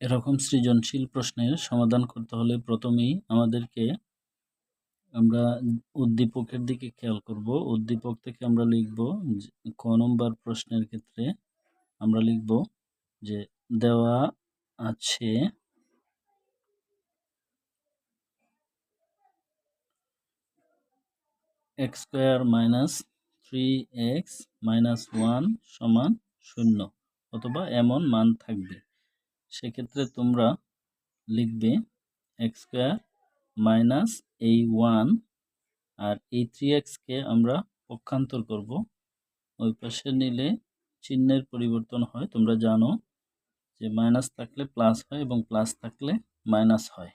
এরকম সৃজনশীল প্রশ্নের সমাধান করতে হলে প্রথমেই আমাদেরকে আমরা উদ্দীপকের দিকে খেয়াল করব। উদ্দীপক থেকে আমরা লিখব ক নম্বর প্রশ্নের ক্ষেত্রে আমরা লিখব যে, দেওয়া আছে X square minus three X minus one সমান শূন্য অথবা এমন মান থাকবে। সেক্ষেত্রে তোমরা লিখবে এক্স স্কোয়ার মাইনাস এই ওয়ান আর এই থ্রি এক্সকে আমরা পক্ষান্তর করব। ওই পাশে নিলে চিহ্নের পরিবর্তন হয়। তোমরা জানো যে মাইনাস থাকলে প্লাস হয় এবং প্লাস থাকলে মাইনাস হয়।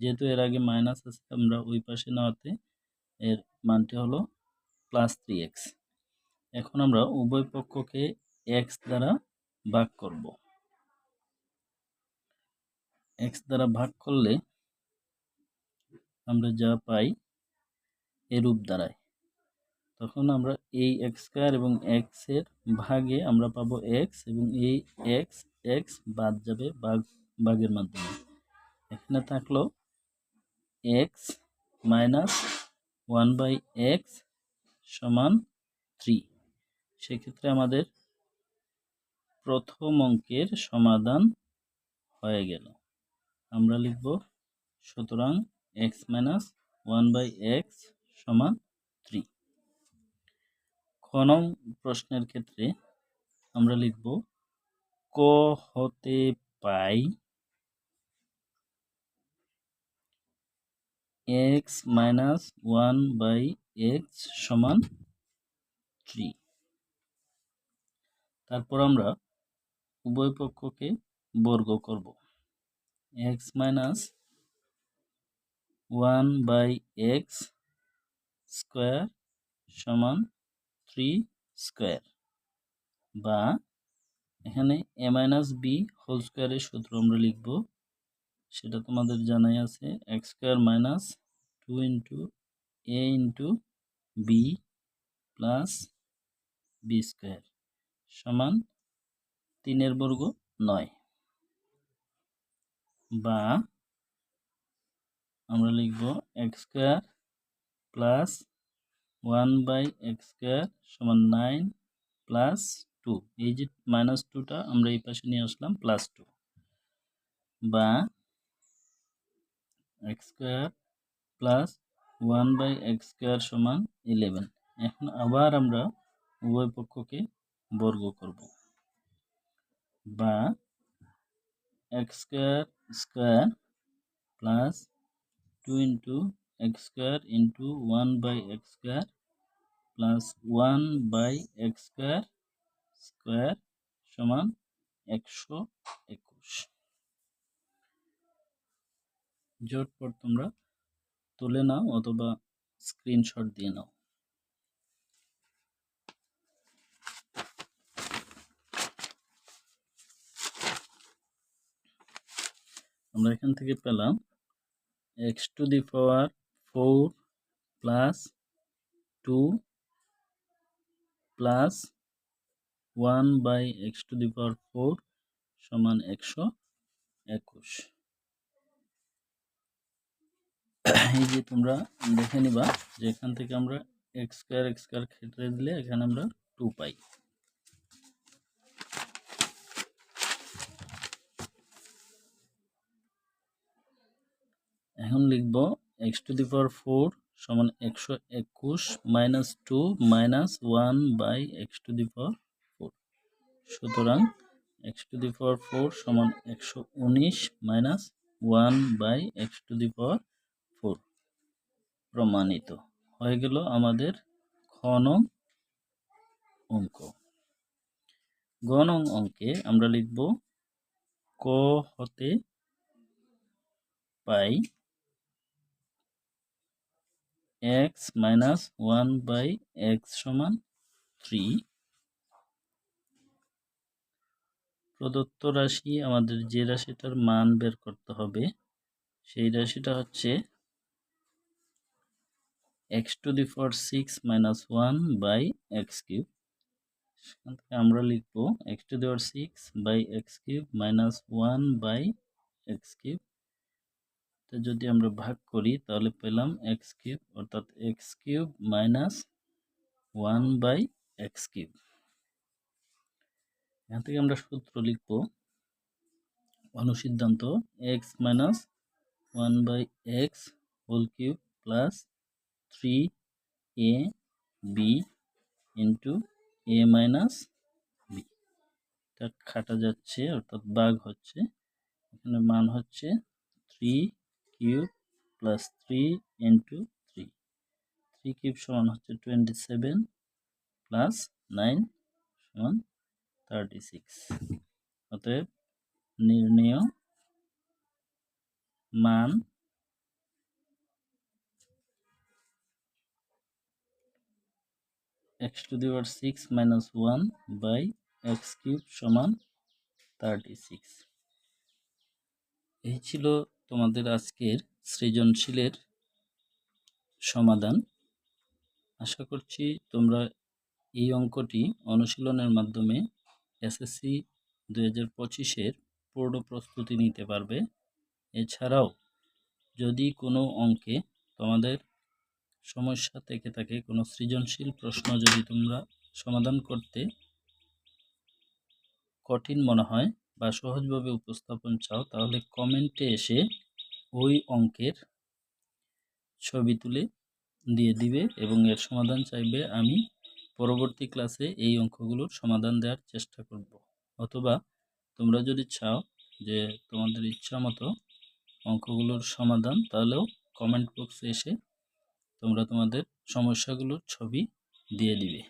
যেহেতু এর আগে মাইনাস আছে, আমরা ওই পাশে নেওয়াতে এর মানটি হলো প্লাস থ্রি এক্স এখন আমরা উভয় পক্ষকে এক্স দ্বারা ভাগ করব। এক্স দ্বারা ভাগ করলে আমরা যা পাই এরূপ দাঁড়ায়। তখন আমরা এই এক্স স্কোয়ার এবং এক্সের ভাগে আমরা পাবো এক্স এবং এই এক্স এক্স বাদ যাবে ভাগ, ভাগের মাধ্যমে। এখানে থাকল X minus one by X সমান থ্রি সেক্ষেত্রে আমাদের প্রথম অঙ্কের সমাধান হয়ে গেল। আমরা লিখব সুতরাং X minus one by X সমান থ্রি খ নং প্রশ্নের ক্ষেত্রে আমরা লিখব, ক হতে পাই X minus one by X সমান থ্রি তারপর আমরা উভয় পক্ষকে বর্গ করব। X minus one by X square সমান থ্রি স্কোয়ার বা এখানে এ মাইনাস বি হোল স্কোয়ারের সূত্র আমরা লিখব। সেটা তোমাদের জানাই আছে। X square minus two into A into B plus B square সমান তিনের বর্গ নয়। বা আমরা লিখব X square plus one by X square সমান নাইন প্লাস টু এই যে মাইনাস টুটা আমরা এই পাশে নিয়ে আসলাম প্লাস টু বা X square plus one by X square সমান ইলেভেন এখন আবার আমরা উভয় পক্ষকে বর্গ করব। বা X square square plus two into X square into one by X square plus one by X square square সমান একশো একুশ। জটপট তোমরা তুলে নাও অথবা স্ক্রিনশট দিয়ে নাও। আমরা এখান থেকে পেলাম X to the power four plus two plus one by X to the power four সমান একশো একুশ। এই যে তোমরা দেখে নিবা যে এখান থেকে আমরা এক্স স্কোয়ার এক্স স্কোয়ার ক্ষেত্রে দিলে এখানে আমরা টু পাই। এখন লিখব X to the power four সমান একশো একুশ minus two minus one by X to the power four সুতরাং X to the power four সমান একশো উনিশ minus one by X to the power four প্রমাণিত। হয়ে গেল আমাদের খন অঙ্ক। গণ অঙ্কে আমরা লিখব ক হতে পাই X minus one by X সমান থ্রি প্রদত্ত রাশি আমাদের যে রাশিটার মান বের করতে হবে, সেই রাশিটা হচ্ছে X to the four six minus one by X cube সেখান থেকে আমরা লিখব X to the power six by X cube minus one by X cube যদি আমরা ভাগ করি, তাহলে পেলাম এক্স কিউব, অর্থাৎ X cube minus one by X cube. এখান থেকে আমরা সূত্র লিখব অনুসিদ্ধান্ত X minus one by X whole cube plus three A B into A minus B. খাটা যাচ্ছে, অর্থাৎ বাঘ হচ্ছে। এখানে মান হচ্ছে three cube plus three into three. Three cube সমান হচ্ছে টোয়েন্টি সেভেন প্লাস নাইন সমান থার্টি সিক্স অতএব নির্ণয় মান X to the power six minus one by X cube সমান থার্টি সিক্স এই ছিল তোমাদের আজকের সৃজনশীলের সমাধান। আশা করছি তোমরা এই অঙ্কটি অনুশীলনের মাধ্যমে এসএসসি দু হাজার পঁচিশের পূর্ণ প্রস্তুতি নিতে পারবে। এছাড়াও যদি কোনো অঙ্কে তোমাদের সমস্যা থেকে থাকে, কোনো সৃজনশীল প্রশ্ন যদি তোমরা সমাধান করতে কঠিন মনে হয় বা সহজভাবে উপস্থাপন চাও, তাহলে কমেন্টে এসে ওই অঙ্কের ছবি তুলে দিয়ে দিবে এবং এর সমাধান চাইবে আমি পরবর্তী ক্লাসে এই অঙ্কগুলোর সমাধান দেওয়ার চেষ্টা করব। অথবা তোমরা যদি চাও যে তোমাদের ইচ্ছা মতো অঙ্কগুলোর সমাধান, তাহলেও কমেন্ট বক্সে এসে তোমরা তোমাদের সমস্যাগুলোর ছবি দিয়ে দিবে।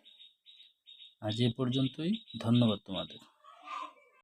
আজ এ পর্যন্তই, ধন্যবাদ তোমাদের।